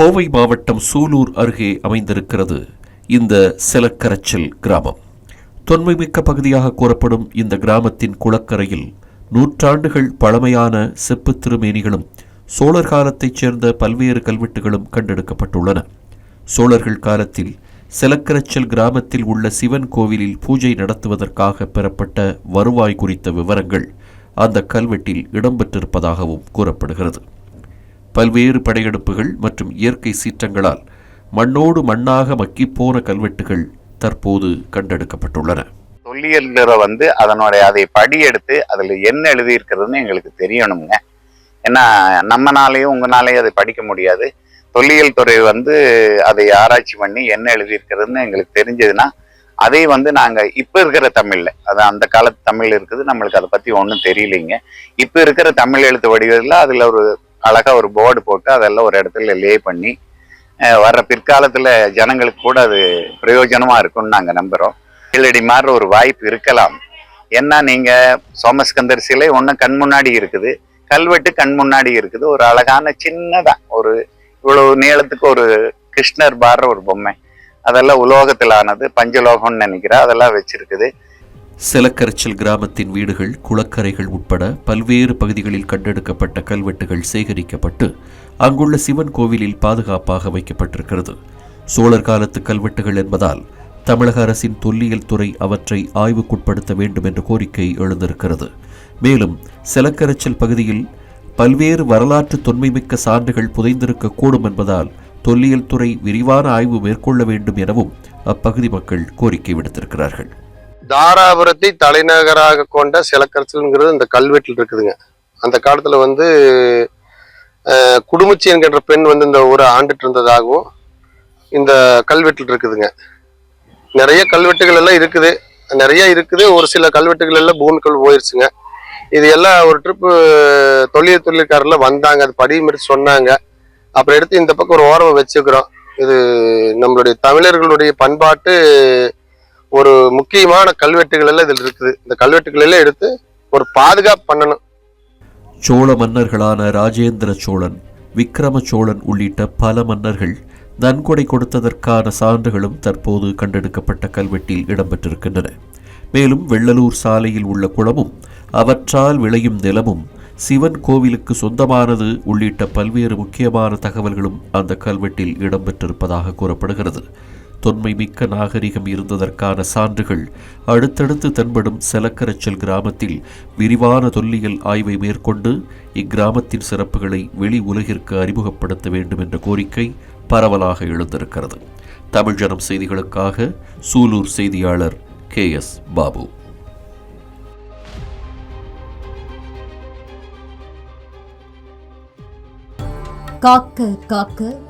கோவை மாவட்டம் சூலூர் அருகே அமைந்திருக்கிறது இந்த செலக்கரைச்சல் கிராமம். தொன்மைமிக்க பகுதியாக கூறப்படும் இந்த கிராமத்தின் குளக்கரையில் நூற்றாண்டுகள் பழமையான செப்புத் திருமேனிகளும் சோழர் காலத்தைச் சேர்ந்த பல்வேறு கல்வெட்டுகளும் கண்டெடுக்கப்பட்டுள்ளன. சோழர்கள் காலத்தில் செலக்கரைச்சல் கிராமத்தில் உள்ள சிவன் கோவிலில் பூஜை நடத்துவதற்காக பெறப்பட்ட வருவாய் குறித்த விவரங்கள் அந்த கல்வெட்டில் இடம்பெற்றிருப்பதாகவும் கூறப்படுகிறது. பல்வேறு படையெடுப்புகள் மற்றும் இயற்கை சீற்றங்களால் மண்ணோடு மண்ணாக மக்கிப்போன கல்வெட்டுகள் தற்போது கண்டெடுக்கப்பட்டுள்ளன. தொல்லியல்ல வந்து அதனுடைய அதை படி எடுத்து என்ன எழுதியிருக்கிறதுன்னு எங்களுக்கு தெரியணுங்க. ஏன்னா நம்மனாலேயும் உங்களாலேயும் அதை படிக்க முடியாது. தொல்லியல் துறை வந்து அதை ஆராய்ச்சி பண்ணி என்ன எழுதியிருக்கிறதுன்னு எங்களுக்கு தெரிஞ்சதுன்னா அதை வந்து நாங்கள் இப்போ இருக்கிற தமிழில் அது அந்த காலத்து தமிழ் இருக்குது நம்மளுக்கு அதை பற்றி ஒன்றும் தெரியலைங்க. இப்போ இருக்கிற தமிழ் எழுத்து வடிவத்தில் அதில் ஒரு அழகாக ஒரு போர்டு போட்டு அதெல்லாம் ஒரு இடத்துல லே பண்ணி வர்ற பிற்காலத்தில் ஜனங்களுக்கு கூட அது பிரயோஜனமாக இருக்கும்னு நாங்கள் நம்புகிறோம் கீழடி மாதிரி ஒரு வாய்ப்பு இருக்கலாம். ஏன்னா நீங்கள் சோமஸ்கந்தர் சிலை ஒன்று கண் முன்னாடி இருக்குது. கல்வெட்டு கண் முன்னாடி இருக்குது. ஒரு அழகான சின்னதாக ஒரு இவ்வளவு நீளத்துக்கு ஒரு கிருஷ்ணர் பாடுற ஒரு பொம்மை. அதெல்லாம் உலோகத்தில் ஆனது பஞ்சலோகம்னு நினைக்கிறேன். அதெல்லாம் வச்சிருக்குது. செலக்கரைச்சல் கிராமத்தின் வீடுகள் குளக்கரைகள் உட்பட பல்வேறு பகுதிகளில் கண்டெடுக்கப்பட்ட கல்வெட்டுகள் சேகரிக்கப்பட்டு அங்குள்ள சிவன் கோவிலில் பாதுகாப்பாக வைக்கப்பட்டிருக்கிறது. சோழர் காலத்து கல்வெட்டுகள் என்பதால் தமிழக அரசின் தொல்லியல் துறை அவற்றை ஆய்வுக்குட்படுத்த வேண்டும் என்ற கோரிக்கை எழுந்திருக்கிறது. மேலும் செலக்கரைச்சல் பகுதியில் பல்வேறு வரலாற்று தொன்மைமிக்க சான்றுகள் புதைந்திருக்கக்கூடும் என்பதால் தொல்லியல் துறை விரிவான ஆய்வு மேற்கொள்ள வேண்டும் எனவும் அப்பகுதி மக்கள் கோரிக்கை விடுத்திருக்கிறார்கள். தாராபுரத்தை தலைநகராக கொண்ட சிலக்கரசல்ங்கிறது இந்த கல்வெட்டில் இருக்குதுங்க. அந்த காலத்தில் வந்து குடும்பச்சி என்கின்ற பெண் வந்து இந்த ஊரை ஆண்டுட்டு இருந்ததாகவும் இந்த கல்வெட்டில் இருக்குதுங்க. நிறைய கல்வெட்டுகள் எல்லாம் இருக்குது. நிறைய இருக்குது. ஒரு சில கல்வெட்டுகள் எல்லாம் பூமிக்குள் போயிருச்சுங்க. இது எல்லாம் ஒரு ட்ரிப்பு தொழில் தொழில்காரில் வந்தாங்க. அது படி மாதிரி சொன்னாங்க. அப்புறம் எடுத்து இந்த பக்கம் ஒரு ஓரவை வச்சுக்கிறோம். இது நம்மளுடைய தமிழர்களுடைய பண்பாட்டு ஒரு முக்கியமான கல்வெட்டுகள் எல்லாம் இதில் இருக்குது. இந்த கல்வெட்டுகள் எல்லாம் எடுத்து ஒரு பாதுகாப்பு பண்ணணும். சோழ மன்னர்களான ராஜேந்திர சோழன் விக்கிரம சோழன் உள்ளிட்ட பல மன்னர்கள் நன்கொடை கொடுத்ததற்கான சான்றுகளும் தற்போது கண்டெடுக்கப்பட்ட கல்வெட்டில் இடம்பெற்றிருக்கின்றன. மேலும் வெள்ளலூர் சாலையில் உள்ள குளமும் அவற்றால் விளையும் நிலமும் சிவன் கோவிலுக்கு சொந்தமானது உள்ளிட்ட பல்வேறு முக்கியமான தகவல்களும் அந்த கல்வெட்டில் இடம்பெற்றிருப்பதாக கூறப்படுகிறது. தொன்மை மிக்க நாகரிகம் இருந்ததற்கான சான்றுகள் அடுத்தடுத்து தென்படும் செலக்கரைச்சல் கிராமத்தில் விரிவான தொல்லியல் ஆய்வை மேற்கொண்டு இக்கிராமத்தின் சிறப்புகளை வெளி உலகிற்கு அறிமுகப்படுத்த வேண்டும் என்ற கோரிக்கை பரவலாக எழுந்திருக்கிறது. தமிழ் ஜனம் செய்திகளுக்காக சூலூர் செய்தியாளர் கே. எஸ். பாபு. காக்க காக்க